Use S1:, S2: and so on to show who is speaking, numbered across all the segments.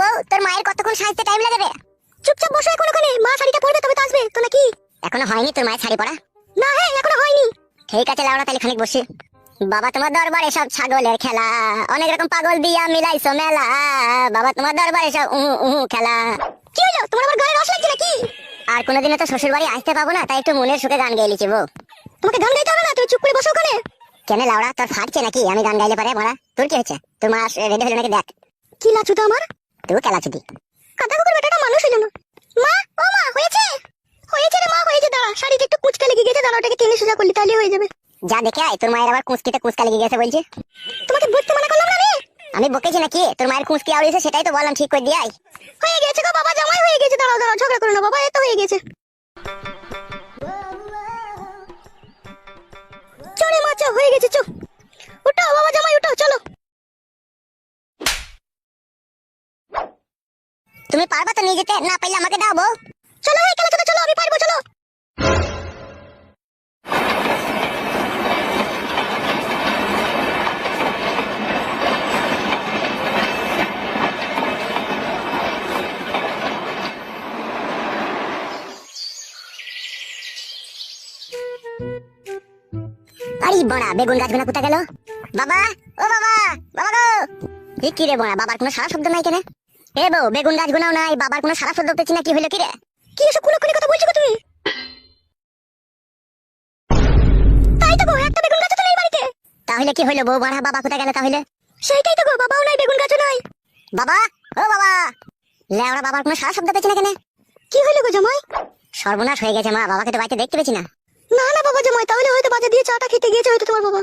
S1: বউ তোর মায়ের কতক্ষণ সাজতে টাইম চুপচাপ বসো এখন ওখানে, মা শাড়িটা পরবে তবে তো আসবে, তো নাকি? এখনও হয়নি তোর মায়ের শাড়ি পরা? না হ্যাঁ এখনও হয়নি। ঠিক আছে লাউড়া তাহলে খানিক বসি। বাবা তোমার দরবারে সব ছাগলের খেলা, অনেক রকম পাগল দিয়া মিলাইছো মেলা। বাবা তোমার দরবারে সব উহু উহু খেলা। কি হলো, তোমার আবার গায়ে রস লাগছে নাকি? আর কোনোদিনও তো শ্বশুর বাড়ি আসতে পাবো না, তাই একটু মনের সুখে গান গাইলিছি লিচিবো তোমাকে গান গাইতে হবে না, তুমি চুপ করে বসো ওখানে। কেন লাউড়া তোর ফাটছে নাকি? আমি গান গাইলে পারে, মারা। তোর কি হচ্ছে তোর রেডি নাকি দেখ। কি লাচু তো আমার? তুই খেলা ছুটি কথা কুকুর বেটাটা মানুষ হইল না। মা ও মা হয়েছে? হয়েছে রে মা হয়েছে দাঁড়া। শাড়িতে একটু কুচকা লেগে গেছে দাঁড়া ওটাকে টেনে সোজা করলি তাহলে হয়ে যাবে। যা দেখে আয় তোর মায়ের আবার কুচকিতে কুচকা লেগে গেছে বলছে। তোমাকে বুঝতে মানা করলাম না রে? আমি বকেছি নাকি? তোর মায়ের কুচকি আউড়িয়েছে সেটাই তো বললাম ঠিক করে দিয়ে আয়। হয়ে গেছে গো বাবা জামাই হয়ে গেছে দাঁড়াও দাঁড়াও ঝগড়া করো না বাবা এত হয়ে গেছে। চলে মাচা হয়ে গেছে চো। পারবা তো নিয়ে যেতে না পাইলে আমাকে দাও বউ। চলো, এই খেলা চলো চলো, আমি পারব, চলো। বাবা, ও বাবা বাবা গো। কি রে বড়া, বাবার কোনো সারা শব্দ নাই কেন? এ বউ, বেগুন গাছগুলোও নাই বাবার কোনো সারা কি কি রে কি এসব কথা তুমি? গাছ তাহলে কি বউ, বড়া বাবা কোথা গেল তাহলে? সেইটাই তো গো, বাবাও নাই, বেগুন গাছও নাই। বাবা, ও বাবা লেওড়া বাবার কোনো সারা কেন? কি গো জামাই? সর্বনাশ হয়ে গেছে মা, বাবাকে তো বাড়িতে দেখতে পেছি না। না না বাবা জামাই, তাহলে হয়তো বাজার দিয়ে চাটা খেতে গিয়েছে হয়তো তোমার বাবা।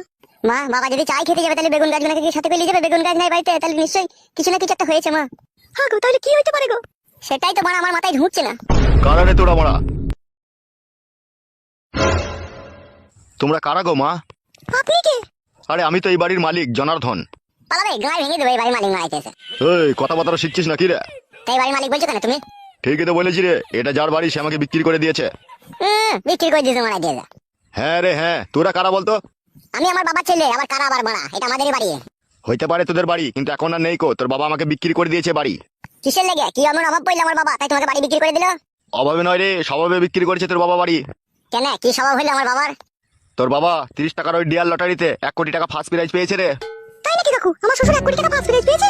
S1: মা, বাবা যদি চাই খেতে যাবে, তাহলে বেগুন গাছগুলোকে কি সাথে করে যাবে? বেগুন গাছ নাই বাড়িতে, তাহলে নিশ্চয়ই কিছু না কিছু একটা হয়েছে মা। হ্যাঁ গো তাহলে কি হইতে পারে গো? সেটাই তো মানে আমার মাথায় ঢুকছে না।
S2: কারা রে তোরা মারা? তোমরা কারা গো মা?
S1: আপনি কে?
S2: আরে আমি তো এই বাড়ির মালিক জনার্ধন
S1: পালাবে গায়ে ভেঙে দেবে এই বাড়ির মালিক মারাইতেছে
S2: এই কথাবার্তা শিখছিস নাকি রে?
S1: তাই বাড়ির মালিক বলছো কেন তুমি?
S2: ঠিকই তো বলেছি রে এটা যার বাড়ি সে আমাকে বিক্রি করে দিয়েছে।
S1: হুম বিক্রি করে দিয়েছে মারাই দিয়েছে
S2: হ্যাঁ রে হ্যাঁ তোরা কারা বলতো?
S1: আমি আমার বাবার ছেলে আবার কারা আবার মারা এটা আমাদেরই বাড়ি।
S2: হইতে পারে তোদের বাড়ি কিন্তু এখন আর নেই কো। তোর বাবা আমাকে বিক্রি করে দিয়েছে বাড়ি।
S1: কিসের লেগে? কি এমন অভাব পড়ল আমার বাবা? তাই তোমাকে বাড়ি বিক্রি করে দিল?
S2: অভাবে নয় রে স্বভাবে বিক্রি করেছে তোর বাবা বাড়ি।
S1: কেন? কি স্বভাব হইল আমার বাবার?
S2: তোর বাবা তিরিশ টাকার ওই ডিয়ার লটারিতে এক কোটি টাকা ফার্স্ট প্রাইজ পেয়েছে রে।
S1: তাই নাকি কাকু? আমার শ্বশুর এক কোটি টাকা ফার্স্ট প্রাইজ পেয়েছে?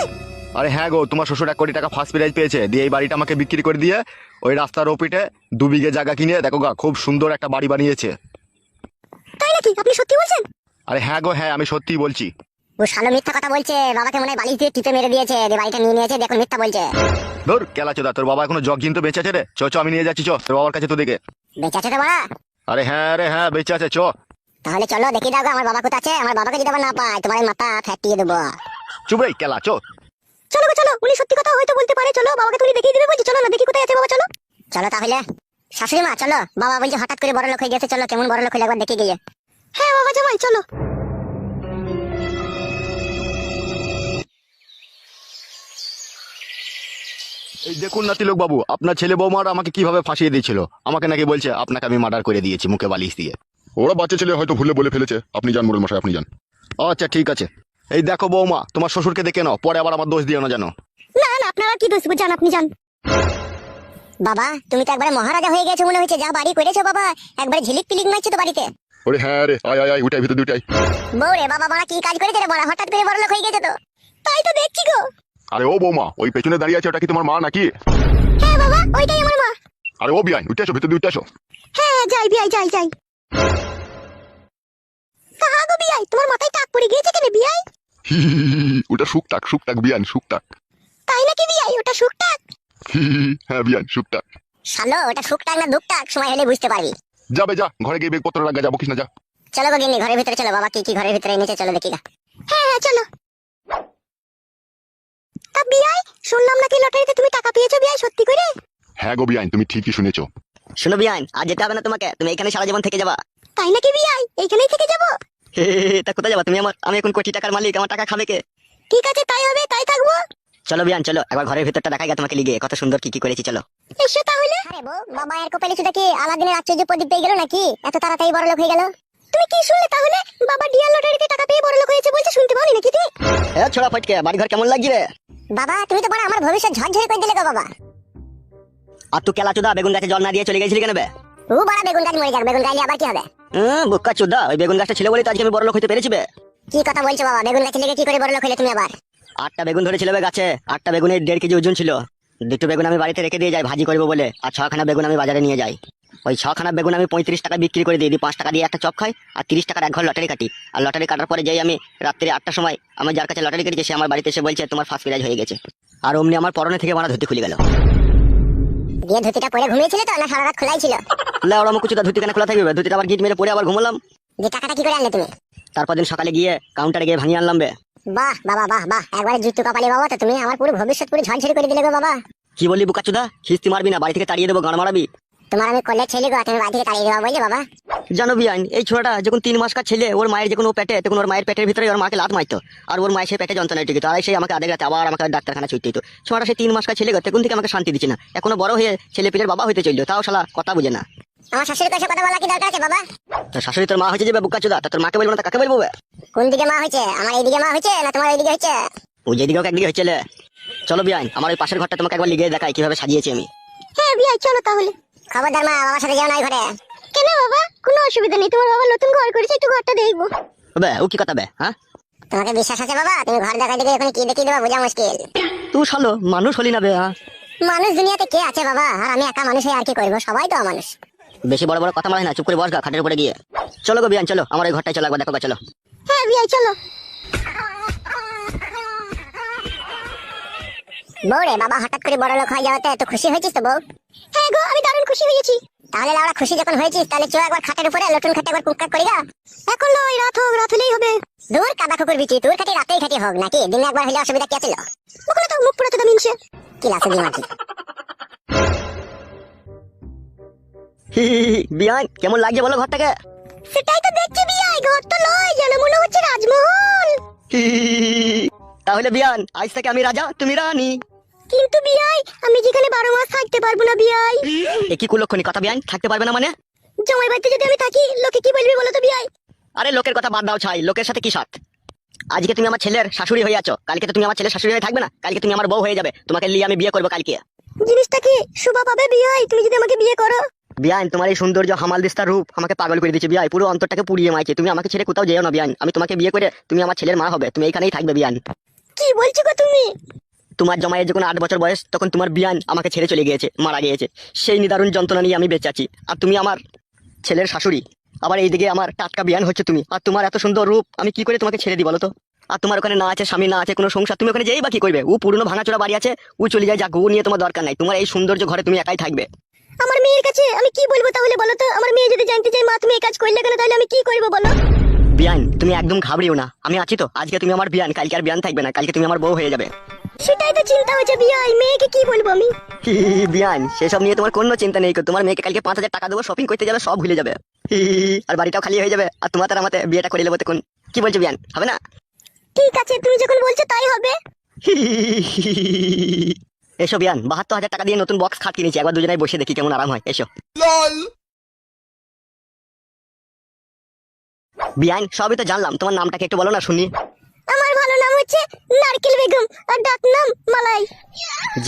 S2: আরে হ্যাঁ গো তোমার শ্বশুর এক কোটি টাকা ফার্স্ট প্রাইজ পেয়েছে। দিয়ে এই বাড়িটা আমাকে বিক্রি করে দিয়ে ওই রাস্তার ওপিটে দু বিঘে জায়গা কিনে দেখো গা খুব সুন্দর একটা বাড়ি বানিয়েছে।
S1: তাই নাকি? আপনি সত্যি বলছেন?
S2: আরে হ্যাঁ গো হ্যাঁ আমি সত্যিই বলছি।
S1: ও শালো মিথ্যা কথা বলছে বাবাকে মনে হয় বালিশ দিয়ে টিপে মেরে দিয়েছে দিয়ে বাড়িটা নিয়ে নিয়েছে দেখুন মিথ্যা বলছে।
S2: ধর কেলা চোদা তোর বাবা এখনও তো বেঁচে আছে রে। চ চ আমি নিয়ে যাচ্ছি চ তোর বাবার কাছে তো দেখে।
S1: বেঁচে আছে তো বাড়া
S2: আরে হ্যাঁ রে হ্যাঁ বেঁচে আছে চ।
S1: তাহলে চলো দেখি দাও আমার বাবা কোথায় আছে? আমার বাবাকে যদি আবার না পাই তোমার মাথা ফ্যাটিয়ে দেবো।
S2: চুপ রে কেলা চ।
S1: চলো গো চলো উনি সত্যি কথা হয়তো বলতে পারে। চলো বাবাকে তুমি দেখিয়ে দিবে বলছি চলো না দেখি কোথায় আছে বাবা চলো। চলো তাহলে। শাশুড়ি মা চলো বাবা বলছে হঠাৎ করে বড় লোক হয়ে গেছে চলো কেমন বড় লোক হয়ে একবার দেখে গিয়ে। হ্যাঁ বাবা জামাই চলো।
S2: এই দেখুন না তিলক বাবু আপনার ছেলে বৌমার আমাকে কীভাবে ফাঁসিয়ে দিয়েছিল? আমাকে নাকি বলছে আপনাকে আমি মার্ডার করে দিয়েছি মুখে বালিশ দিয়ে।
S3: ওরা বাচ্চা ছেলে হয়তো ভুলে বলে ফেলেছে আপনি যান মোড়ল মশাই আপনি যান।
S2: আচ্ছা ঠিক আছে। এই দেখো বৌমা তোমার শ্বশুরকে দেখে নাও পরে আবার আমার দোষ দিও না জানো
S1: না না আপনারা কি দোষ জান আপনি যান। বাবা তুমি তো একবারে মহারাজা হয়ে গেছো মনে হচ্ছে যা বাড়ি করেছ বাবা একবারে ঝিলিক পিলিক মারছে তো বাড়িতে।
S3: ওরে হ্যাঁ রে আয় আয় আয় উঠাই ভিতরে দুটাই
S1: বউ রে বাবা মারা কি কাজ করেছে রে বড় হঠাৎ করে বড় লোক হয়ে গেছে তো? তাই তো দেখছি গো।
S3: আরে ও বৌমা ওই পেছনে দাঁড়িয়ে আছে ওটা কি তোমার মা নাকি?
S1: হ্যাঁ বাবা ওইটাই আমার মা।
S3: আরে ও বিয়াই উঠে আসো ভিতরে উঠে আসো
S1: হ্যাঁ যাই বিয়াই যাই যাই। কাহা গো বিয়াই তোমার মাথায় টাক পড়ে গিয়েছে কেন বিয়াই।
S3: ওটা শুকটাক শুকটাক বিয়ান শুকটাক
S1: তাই নাকি বিয়াই ওটা শুকটাক।
S3: হ্যাঁ বিয়ান শুকটাক
S1: শালো ওটা শুকটাক না দুকটাক সময় হলে বুঝতে পারবি।
S3: যাবে যা ঘরে গিয়ে বেগপত্র লাগা যাব কৃষ্ণ যা।
S1: চলো গো ঘরের ভিতরে চলো বাবা কি কি ঘরের ভিতরে এনেছে চলো দেখি হ্যাঁ হ্যাঁ চলো। তা বিয়াই শুনলাম নাকি লটারিতে তুমি টাকা পেয়েছ বিয়াই সত্যি করে?
S3: হ্যাঁ গো বিয়ান তুমি ঠিকই শুনেছো।
S4: শুনো বিয়ান আজ যেতে হবে না তোমাকে তুমি এখানে সারা জীবন থেকে যাবা।
S1: তাই নাকি বিয়াই এইখানেই থেকে যাব?
S4: তা কোথায় যাবা? তুমি আমার আমি এখন কোটি টাকার মালিক আমার টাকা খাবে কে?
S1: ঠিক আছে তাই হবে তাই থাকব।
S4: চলো বিয়ান চলো একবার ঘরের ভিতরটা দেখা তোমাকে লিগে কত সুন্দর কি কি করেছি চলো।
S1: এসো তাহলে। আরে বউ বাবা এর কপালে শুধু কি আলাদিনের আশ্চর্য প্রদীপ পেয়ে গেল নাকি? এত তাড়াতাড়ি বড় লোক হয়ে গেল। তুমি কি শুনলে তাহলে? বাবা ডিয়ার লটারিতে টাকা পেয়ে বড় লোক হয়েছে বলছে শুনতে পাওনি নাকি তুমি
S4: এ ছোড়া ফটকে বাড়ি ঘর কেমন লাগছে রে?
S1: বাবা তুমি তো বড় আমার ভবিষ্যৎ ঝরঝরে করে দিলে গো বাবা।
S4: আর তুই কেলা চুদা বেগুন গাছে জল না দিয়ে চলে গেছিলি কেন বে?
S1: ও বড় বেগুন গাছ মরে যাক বেগুন গাইলে আবার কি হবে?
S4: হুম বুক্কা চুদা ওই বেগুন গাছটা ছিল বলে তো আজকে আমি বড় লোক হতে পেরেছি বে।
S1: কি কথা বলছো বাবা বেগুন গাছ লেগে কি করে বড় লোক হলে তুমি আবার?
S4: আটটা বেগুন ধরেছিল বে গাছে আটটা বেগুনের দেড় কেজি ওজন ছিল। দুটো বেগুন আমি বাড়িতে রেখে দিয়ে যাই ভাজি করব বলে আর ছখানা বেগুন আমি বাজারে নিয়ে যাই। ওই ছখানা বেগুন আমি পঁয়ত্রিশ টাকা বিক্রি করে দিয়ে দিই। পাঁচ টাকা দিয়ে একটা চপ খাই আর তিরিশ টাকার এক ঘর লটারি কাটি। আর লটারি কাটার পরে যাই আমি রাত্রি আটটার সময় আমার যার কাছে লটারি কেটেছে সে আমার বাড়িতে এসে বলছে তোমার ফার্স্ট প্রাইজ হয়ে গেছে। আর অমনি আমার পরনে থেকে মারা ধুতি খুলে গেল।
S1: দিয়ে ধুতিটা পরে ঘুমিয়েছিলে তো না সারা রাত খোলাই ছিল?
S4: লেওড়া মুখ কিছুটা ধুতি কেন খোলা থাকবে? ধুতিটা আবার গিট মেরে পরে আবার ঘুমলাম।
S1: যে টাকাটা কি করে আনলে তুমি?
S4: তারপর দিন সকালে গিয়ে কাউন্টারে গিয়ে ভাঙিয়ে আনলাম বে।
S1: বাহ বাবা বাহ বাহ। একবারে জুতু কপালে বাবা তো তুমি। আমার পুরো ভবিষ্যৎ পুরো ঝরঝরে করে দিলে গো বাবা।
S4: কি বললি বুকাচুদা খিস্তি মারবি না বাড়ি থেকে তাড়িয়ে দেবো গান মারাবি।
S1: তোমার আমি করলে ছেলে গো তুমি বাড়ি থেকে তাড়িয়ে দেবা বললে বাবা?
S4: জানো বিয়ান এই ছোটটা যখন তিন মাস কার ছেলে ওর মায়ের যখন ও পেটে তখন ওর মায়ের পেটের ভিতরে ওর মাকে লাত মারতো আর ওর মায়ের সেই পেটে যন্ত্রণা টিকিত আর সেই আমাকে আধে রাতে আবার আমাকে ডাক্তারখানা ছুটতে দিত। ছোটটা সেই তিন মাস কার ছেলে গো, তখন থেকে আমাকে শান্তি দিচ্ছে না। এখনও বড় হয়ে ছেলে পিলের বাবা হইতে চলল তাও শালা কথা বুঝে না।
S1: আমার শাশুড়ির কাছে কথা বলা কি দরকার আছে বাবা?
S4: তো শাশুড়ি তোর মা হয়েছে যাবে বুকাচুদা তা তোর মাকে বলব না কাকে বলব?
S1: কোন দিকে মা হয়েছে? আমার এইদিকে মা হয়েছে না তোমার এইদিকে হয়েছে?
S4: ও যেদিকে হোক একদিকে হয়েছিল চলো বিয়ান আমার ওই পাশের ঘরটা তোমাকে একবার লিগে দেখাই কীভাবে সাজিয়েছি আমি।
S1: হ্যাঁ বিয়াই চলো তাহলে। খবরদার মা বাবার সাথে যাও না ওই ঘরে। কেন বাবা? কোনো অসুবিধা নেই তোমার বাবা নতুন ঘর করেছে একটু ঘরটা দেখব।
S4: বে ও কি কথা বে হ্যাঁ?
S1: তোমাকে বিশ্বাস আছে বাবা? তুমি ঘর দেখাই দেখে এখন কি দেখিয়ে দেবা বোঝা মুশকিল।
S4: তুই শালো মানুষ হলি না বে হ্যাঁ?
S1: মানুষ দুনিয়াতে কে আছে বাবা? আর আমি একা মানুষ আর কি করব? সবাই তো মানুষ
S4: বেশি বড় বড় কথা মারাই না চুপ করে বস গা খাটের উপরে গিয়ে। চলো গো বিয়ান চলো আমার ওই ঘরটায় চলো একবার দেখো গা, চলো।
S1: হ্যাঁ বিয়াই চলো। বউরে বাবা হঠাৎ করে বড় লোক হয়ে যাওয়াতে এত খুশি হয়েছিস তো বউ? হ্যাঁ গো আমি দারুণ খুশি হয়েছি তাহলে লাউড়া খুশি যখন হয়েছিস তাহলে চো একবার খাটের উপরে লটুন খাটে একবার কুককাক করি গা। এখন নয় রাত হোক রাত হলেই হবে। দূর কাদা কুকুর বিচি তোর খাটি রাতেই খাটি হোক নাকি? দিনে একবার হলে অসুবিধা কি ছিল ওখানে তো মুখ পুরো তো মিনছে। কি লাসে
S4: হি হি, বিয়ান কেমন লাগছে বলো ঘরটাকে?
S1: সেটাই তো দেখছি বিয়াই ঘর তো নয় যেন মনে হচ্ছে রাজমহল।
S4: তাহলে বিয়ান আজ থেকে আমি রাজা তুমি রানী।
S1: কিন্তু বিয়াই আমি যেখানে বারো মাস থাকতে পারব না বিয়াই।
S4: এ কি কুলক্ষণী কথা বিয়ান থাকতে পারবে না মানে?
S1: জমাই বাড়িতে যদি আমি থাকি লোকে কি বলবে বলো তো বিয়াই?
S4: আরে লোকের কথা বাদ দাও ছাই লোকের সাথে কি সাথ? আজকে তুমি আমার ছেলের শাশুড়ি হয়ে আছো কালকে তো তুমি আমার ছেলের শাশুড়ি হয়ে থাকবে না কালকে তুমি আমার বউ হয়ে যাবে তোমাকে নিয়ে আমি বিয়ে করব কালকে।
S1: জিনিসটা কি শোভা পাবে বিয়াই? তুমি যদি আমাকে বিয়ে করো।
S4: বিয়ান তোমার এই সৌন্দর্য হামাল দিস্তার রূপ আমাকে পাগল করে দিচ্ছে বিয়াই পুরো অন্তরটাকে পুড়িয়ে মাইছে তুমি আমাকে ছেড়ে কোথাও যেও না বিয়ান আমি তোমাকে বিয়ে করে তুমি আমার ছেলের মা হবে তুমি এখানেই থাকবে বিয়ান
S1: কি বলছো গো তুমি?
S4: তোমার জমায়ের যখন আট বছর বয়স তখন তোমার বিয়ান আমাকে ছেড়ে চলে গিয়েছে মারা গিয়েছে। সেই নিদারুণ যন্ত্রণা নিয়ে আমি বেঁচে আছি। আর তুমি আমার ছেলের শাশুড়ি। আবার এইদিকে আমার টাটকা বিয়ান হচ্ছে তুমি। আর তোমার এত সুন্দর রূপ আমি কি করে তোমাকে ছেড়ে দিই বলো তো আর তোমার ওখানে না আছে স্বামী না আছে কোনো সংসার তুমি ওখানে যেই বা কি করবে? ও পুরনো ভাঙাচোরা বাড়ি আছে ও চলে যায় যাক ও নিয়ে তোমার দরকার নাই। তোমার এই সৌন্দর্য ঘরে তুমি একাই থাকবে।
S1: আমার মেয়ের কাছে আমি কি বলব তাহলে বলো তো আমার মেয়ে যদি জানতে চাই মা তুমি এই কাজ করলে কেন? তাহলে আমি কি করব বলো?
S4: বিয়ান তুমি একদম ঘাবড়িও না। আমি আছি তো। আজকে তুমি আমার বিয়ান কালকে আর বিয়ান থাকবে না। কালকে তুমি আমার বউ হয়ে যাবে।
S1: সেটাই তো চিন্তা হচ্ছে বিয়াই মেয়েকে কি বলব আমি
S4: হি বিয়ান সেসব নিয়ে তোমার কোনো চিন্তা নেই তোমার মেয়েকে কালকে পাঁচ হাজার টাকা দেবো শপিং করতে যাবে সব ভুলে যাবে হি আর বাড়িটাও খালি হয়ে যাবে আর তোমার তার আমাতে বিয়েটা করে নেব তখন কি বলছো বিয়ান হবে না
S1: ঠিক আছে তুমি যখন বলছো তাই হবে
S4: হি। এসো বিয়ান বাহাত্তর হাজার টাকা দিয়ে নতুন বক্স খাট কিনেছি একবার দুজনে বসে দেখি কেমন আরাম হয় এসো বিয়ান সবই তো জানলাম তোমার নামটাকে একটু বলো না শুনি
S1: আমার ভালো নাম হচ্ছে নারকেল বেগম আর ডাক নাম মালাই।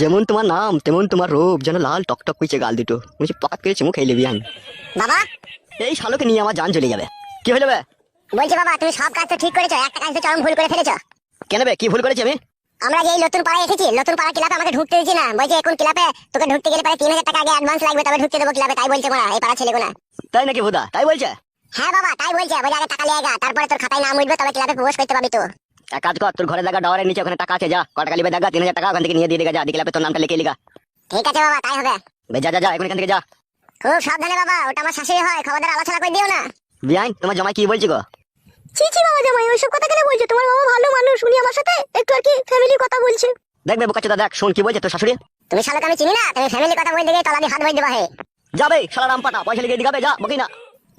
S4: যেমন তোমার নাম তেমন তোমার রূপ যেন লাল টকটক করছে গাল দুটো। বলছি পাক করে চুমু খাইলে বিয়ান।
S1: বাবা!
S4: এই শালোকে নিয়ে আমার জান চলে যাবে। কি হয়ে যাবে?
S1: বলছি বাবা তুমি সব কাজ তো ঠিক করেছ একটা কাজ তো চরম ভুল করে ফেলেছো।
S4: কেন বে কি ভুল করেছি আমি?
S1: আমরা যে এই নতুন পাড়ায় এসেছি নতুন পাড়া ক্লাবে আমাকে ঢুকতে দিচ্ছি না। বলছে এখন ক্লাবে তোকে ঢুকতে গেলে পরে তিন হাজার টাকা আগে অ্যাডভান্স লাগবে তবে ঢুকতে দেবো ক্লাবে তাই বলছে কোনা এই পাড়া ছেলেগুনা
S4: তাই নাকি ভুদা? তাই বলছে?
S1: হ্যাঁ বাবা তাই বলছে। বলে আগে টাকা লিয়ে গা তারপরে তোর খাতায় নাম উঠবে তবে ক্লাবে প্রবেশ করতে পাবি তো।
S4: এক কাজ কর তোর ঘরে দেখা ডাওয়ারের নিচে ওখানে টাকা আছে যা। কটা কালিবে দেখা তিন হাজার টাকা ওখান থেকে নিয়ে দিয়ে দেখা যা দিকে তোর নামটা লিখে লিখা।
S1: ঠিক আছে বাবা তাই হবে।
S4: বে যা যা যা এখন এখান থেকে যা।
S1: খুব সাবধানে বাবা ওটা আমার শাশুড়ি হয় খবরদার আলোচনা করে দিও না।
S4: বিয়ান তোমার জামাই কি বলছি গো?
S1: ছি ছি বাবা জামাই ওইসব কথা কেন বলছো? তোমার বাবা ভালো মানুষ উনি আমার সাথে একটু আর কি ফ্যামিলির কথা বলছে।
S4: দেখবে বোকাচোদা দেখ শোন কি বলছে তোর শাশুড়ি?
S1: তুমি শালাকে আমি চিনি না তুমি ফ্যামিলির কথা বলতে গিয়ে তলা দিয়ে হাত বই দেবা হে।
S4: যাবে শালা রাম পাটা পয়সা লিখে দিগাবে যা বকি না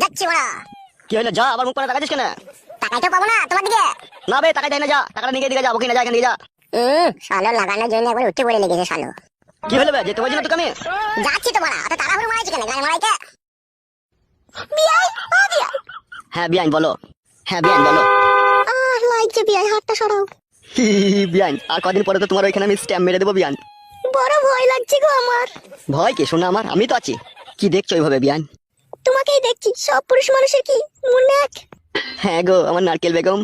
S1: যাচ্ছি বড়া।
S4: কি হলো যা আবার মুখ করে দেখাচ্ছিস কেন?
S1: পাবো না তোমার দিকে?
S4: না বে টাকা না যা। টাকাটা নিয়ে দিকে যা বকি না যা এখান থেকে যা।
S1: হুম শালো লাগানোর জন্য একবার উঠে পড়ে লেগেছে শালো।
S4: কি হলো বে যেতে না তোকে আমি?
S1: যাচ্ছি তো অত তাড়াহুড়ো মারাইছি কেন? মারাইতে? বিয়াই ও বিয়াই
S4: হ্যাঁ বলো। হ্যাঁ বলো।
S5: আহ লাগছে বিয়াই হাতটা সরাও।
S4: বিয়ান আর কদিন পরে তো তোমার ওইখানে আমি স্ট্যাম্প মেরে দেবো বিয়ান
S5: বড় ভয় লাগছে গো আমার।
S4: ভয় কি শোনা আমার আমি তো আছি। কি দেখছ ওইভাবে বিয়ান
S5: তোমাকেই দেখছি সব পুরুষ মানুষের কি? মনে এক
S4: হ্যাঁ গো আমার নারকেল বেগম।